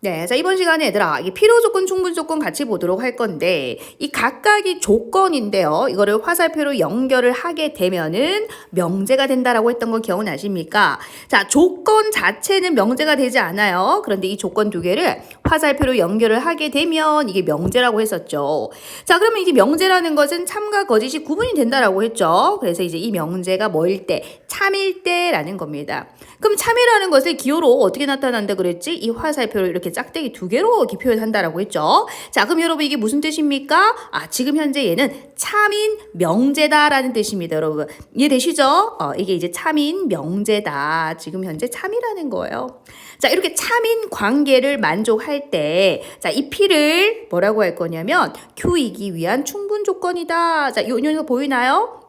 네, 자 이번 시간에 얘들아 이 필요 조건, 충분 조건 같이 보도록 할 건데 이 각각이 조건인데요. 이거를 화살표로 연결을 하게 되면은 명제가 된다라고 했던 거 기억나십니까? 자 조건 자체는 명제가 되지 않아요. 그런데 이 조건 두 개를 화살표로 연결을 하게 되면 이게 명제라고 했었죠. 자 그러면 이게 명제라는 것은 참과 거짓이 구분이 된다라고 했죠. 그래서 이제 이 명제가 뭐일 때, 참일 때라는 겁니다. 그럼 참이라는 것을 기호로 어떻게 나타난다 그랬지? 이 화살표를 이렇게 짝대기 두 개로 이렇게 표현한다라고 했죠. 자, 그럼 여러분 이게 무슨 뜻입니까? 아, 지금 현재 얘는 참인 명제다라는 뜻입니다, 여러분. 이해되시죠? 어, 이게 이제 참인 명제다. 지금 현재 참이라는 거예요. 자, 이렇게 참인 관계를 만족할 때, 자, 이 P를 뭐라고 할 거냐면, Q이기 위한 충분 조건이다. 자, 요 녀석 보이나요?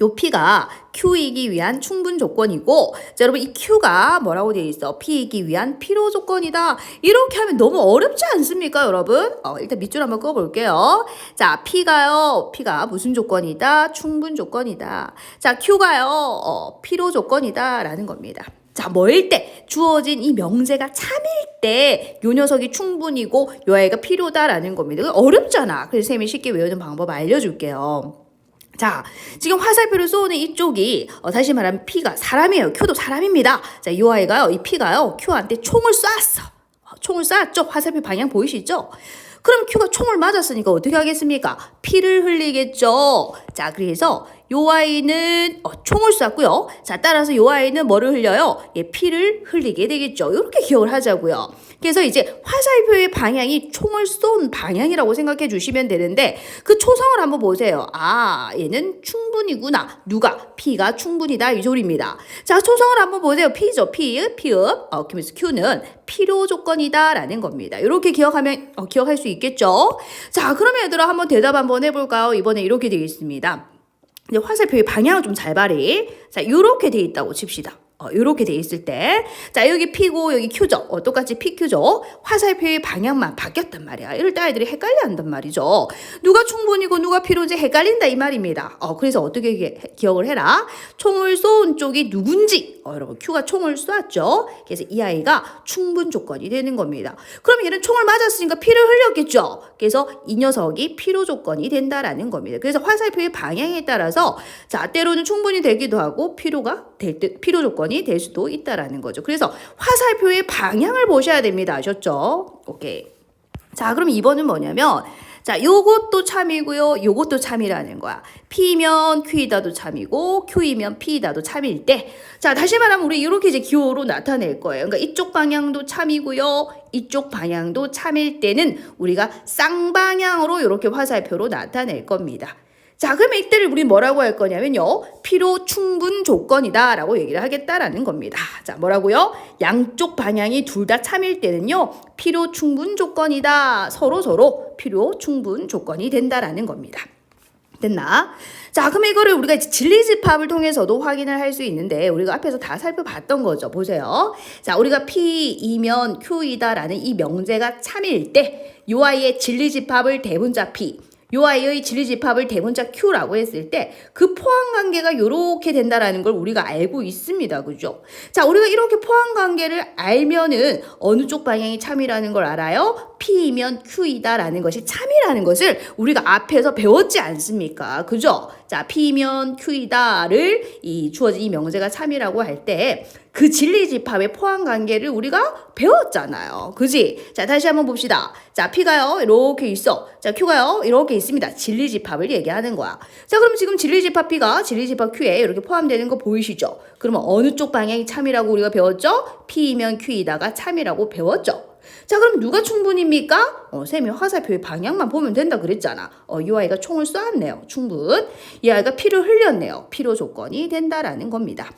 요 P가 Q이기 위한 충분 조건이고, 자, 여러분 이 Q가 뭐라고 되어 있어? P이기 위한 필요 조건이다. 이렇게 하면 너무 어렵지 않습니까, 여러분? 어, 일단 밑줄 한번 꺼볼게요. 자, P가요, P가 무슨 조건이다? 충분 조건이다. 자, Q가요, 어, 필요 조건이다 라는 겁니다. 자, 뭐일 때 주어진 이 명제가 참일 때 요 녀석이 충분이고 요 아이가 필요다라는 겁니다. 어렵잖아. 그래서 쌤이 쉽게 외우는 방법 알려줄게요. 자, 지금 화살표를 쏘는 이쪽이 어, 다시 말하면 P가 사람이에요. Q도 사람입니다. 자, 이 아이가요, 이 P가요, Q한테 총을 쐈어. 어, 총을 쐈죠. 화살표 방향 보이시죠? 그럼 Q가 총을 맞았으니까 어떻게 하겠습니까? 피를 흘리겠죠. 자, 그래서 요 아이는 어, 총을 쐈고요. 자, 따라서 요 아이는 뭐를 흘려요? 예, 피를 흘리게 되겠죠. 이렇게 기억을 하자고요. 그래서 이제 화살표의 방향이 총을 쏜 방향이라고 생각해 주시면 되는데 그 초성을 한번 보세요. 아, 얘는 충분이구나. 누가? P가 충분이다. 이 소리입니다. 자, 초성을 한번 보세요. P죠. P, P읍. 어, 그러면서 Q는 필요 조건이다라는 겁니다. 이렇게 기억하면 어, 기억할 수 있겠죠? 자, 그러면 얘들아 한번 대답 한번 해볼까요? 이번에 이렇게 되어 있습니다. 이제 화살표의 방향을 좀 잘 발휘. 자, 이렇게 돼 있다고 칩시다. 어, 이렇게 돼 있을 때. 자, 여기 P고 여기 Q죠. 어, 똑같이 PQ죠. 화살표의 방향만 바뀌었단 말이야. 이럴 때 아이들이 헷갈려 한단 말이죠. 누가 충분이고 누가 필요인지 헷갈린다 이 말입니다. 어, 그래서 어떻게 기, 기억을 해라. 총을 쏜 쪽이 누군지. 어, 여러분, Q가 총을 쐈죠. 그래서 이 아이가 충분 조건이 되는 겁니다. 그럼 얘는 총을 맞았으니까 피를 흘렸겠죠. 그래서 이 녀석이 필요 조건이 된다라는 겁니다. 그래서 화살표의 방향에 따라서 자, 때로는 충분히 되기도 하고 필요가 될 때, 필요 조건이 될 수도 있다라는 거죠. 그래서 화살표의 방향을 보셔야 됩니다. 아셨죠? 오케이. 자, 그럼 2번은 뭐냐면 자, 요것도 참이고요. 요것도 참이라는 거야. P면 Q이다도 참이고 Q이면 P이다도 참일 때. 자, 다시 말하면 우리 이렇게 이제 기호로 나타낼 거예요. 그러니까 이쪽 방향도 참이고요. 이쪽 방향도 참일 때는 우리가 쌍방향으로 이렇게 화살표로 나타낼 겁니다. 자, 그러면 이때를 우리 뭐라고 할 거냐면요. 필요 충분 조건이다라고 얘기를 하겠다라는 겁니다. 자, 뭐라고요? 양쪽 방향이 둘 다 참일 때는요. 필요 충분 조건이다. 서로 서로 필요 충분 조건이 된다라는 겁니다. 됐나? 자, 그럼 이거를 우리가 이제 진리집합을 통해서도 확인을 할 수 있는데 우리가 앞에서 다 살펴봤던 거죠. 보세요. 자, 우리가 P이면 Q이다라는 이 명제가 참일 때 요 아이의 진리집합을 대문자 P 요 아이의 진리집합을 대문자 Q라고 했을 때 그 포함 관계가 이렇게 된다라는 걸 우리가 알고 있습니다. 그죠? 자, 우리가 이렇게 포함 관계를 알면은 어느 쪽 방향이 참이라는 걸 알아요? P이면 Q이다라는 것이 참이라는 것을 우리가 앞에서 배웠지 않습니까? 그죠? 자, P면 Q이다를 이 주어진 이 명제가 참이라고 할 때 그 진리 집합의 포함 관계를 우리가 배웠잖아요. 그지? 자, 다시 한번 봅시다. 자, P가요, 이렇게 있어. 자, Q가요, 이렇게 있습니다. 진리 집합을 얘기하는 거야. 자, 그럼 지금 진리 집합 P가 진리 집합 Q에 이렇게 포함되는 거 보이시죠? 그러면 어느 쪽 방향이 참이라고 우리가 배웠죠? P이면 Q이다가 참이라고 배웠죠? 자, 그럼 누가 충분입니까? 어, 쌤이 화살표의 방향만 보면 된다 그랬잖아. 어, 이 아이가 총을 쏘았네요. 충분. 이 아이가 피를 흘렸네요. 필요 조건이 된다라는 겁니다.